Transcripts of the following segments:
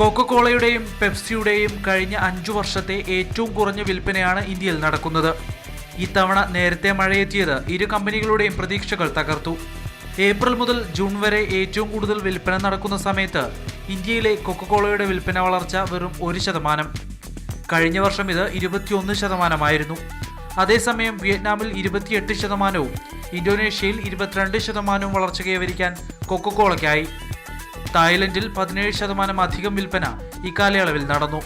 കോക്കക്കോളയുടെയും പെപ്സിയുടെയും കഴിഞ്ഞ അഞ്ചു വർഷത്തെ ഏറ്റവും കുറഞ്ഞ വിൽപ്പനയാണ് ഇന്ത്യയിൽ നടക്കുന്നത്. ഇത്തവണ നേരത്തെ മഴയെത്തിയത് ഇരു കമ്പനികളുടെയും പ്രതീക്ഷകൾ തകർത്തു. ഏപ്രിൽ മുതൽ ജൂൺ വരെ ഏറ്റവും കൂടുതൽ വിൽപ്പന നടക്കുന്ന സമയത്ത് ഇന്ത്യയിലെ കൊക്കക്കോളയുടെ വിൽപ്പന വളർച്ച വെറും ഒരു ശതമാനം. കഴിഞ്ഞ വർഷം ഇത് ഇരുപത്തിയൊന്ന് ശതമാനമായിരുന്നു. അതേസമയം വിയറ്റ്നാമിൽ ഇരുപത്തിയെട്ട് ശതമാനവും ഇന്തോനേഷ്യയിൽ ഇരുപത്തിരണ്ട് ശതമാനവും വളർച്ച കൈവരിക്കാൻ കൊക്കക്കോളയ്ക്കായി തായ്ലൻഡിൽ പതിനേഴ് ശതമാനം അധികം വിൽപ്പന ഇക്കാലയളവിൽ നടന്നു.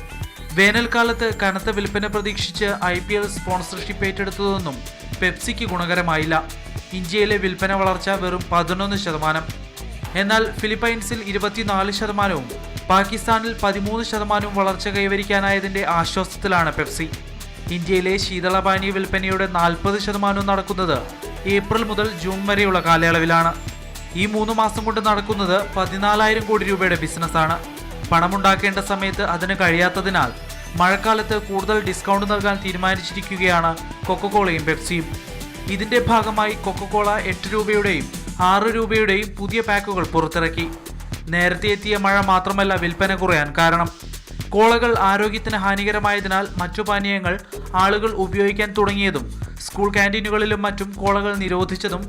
വേനൽക്കാലത്ത് കനത്ത വിൽപ്പന പ്രതീക്ഷിച്ച് ഐ പി എൽ സ്പോൺസർഷിപ്പ് ഏറ്റെടുത്തതൊന്നും പെപ്സിക്ക് ഗുണകരമായില്ല. ഇന്ത്യയിലെ വിൽപ്പന വളർച്ച വെറും പതിനൊന്ന് ശതമാനം. എന്നാൽ ഫിലിപ്പൈൻസിൽ ഇരുപത്തിനാല് ശതമാനവും പാകിസ്ഥാനിൽ പതിമൂന്ന് ശതമാനവും വളർച്ച കൈവരിക്കാനായതിന്റെ ആശ്വാസത്തിലാണ് പെപ്സി. ഇന്ത്യയിലെ ശീതളപാനീയ വിൽപ്പനയുടെ നാൽപ്പത് ശതമാനവും നടക്കുന്നത് ഏപ്രിൽ മുതൽ ജൂൺ വരെയുള്ള കാലയളവിലാണ്. ഈ മൂന്ന് മാസം കൊണ്ട് നടക്കുന്നത് പതിനാലായിരം കോടി രൂപയുടെ ബിസിനസ്സാണ്. പണമുണ്ടാക്കേണ്ട സമയത്ത് അതിന് കഴിയാത്തതിനാൽ മഴക്കാലത്ത് കൂടുതൽ ഡിസ്കൗണ്ട് നൽകാൻ തീരുമാനിച്ചിരിക്കുകയാണ് കൊക്കക്കോളയും പെപ്സിയും. ഇതിന്റെ ഭാഗമായി കൊക്കക്കോള എട്ട് രൂപയുടെയും ആറ് രൂപയുടെയും പുതിയ പാക്കുകൾ പുറത്തിറക്കി. നേരത്തെ എത്തിയ മഴ മാത്രമല്ല വിൽപ്പന കുറയാൻ കാരണം. കോളകൾ ആരോഗ്യത്തിന് ഹാനികരമായതിനാൽ മറ്റു പാനീയങ്ങൾ ആളുകൾ ഉപയോഗിക്കാൻ തുടങ്ങിയതും സ്കൂൾ ക്യാന്റീനുകളിലും മറ്റും കോളകൾ നിരോധിച്ചതും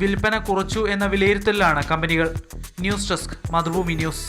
വിൽപ്പന കുറച്ചു എന്ന വിലയിരുത്തലിലാണ് കമ്പനികൾ. News desk Mathrubhumi news.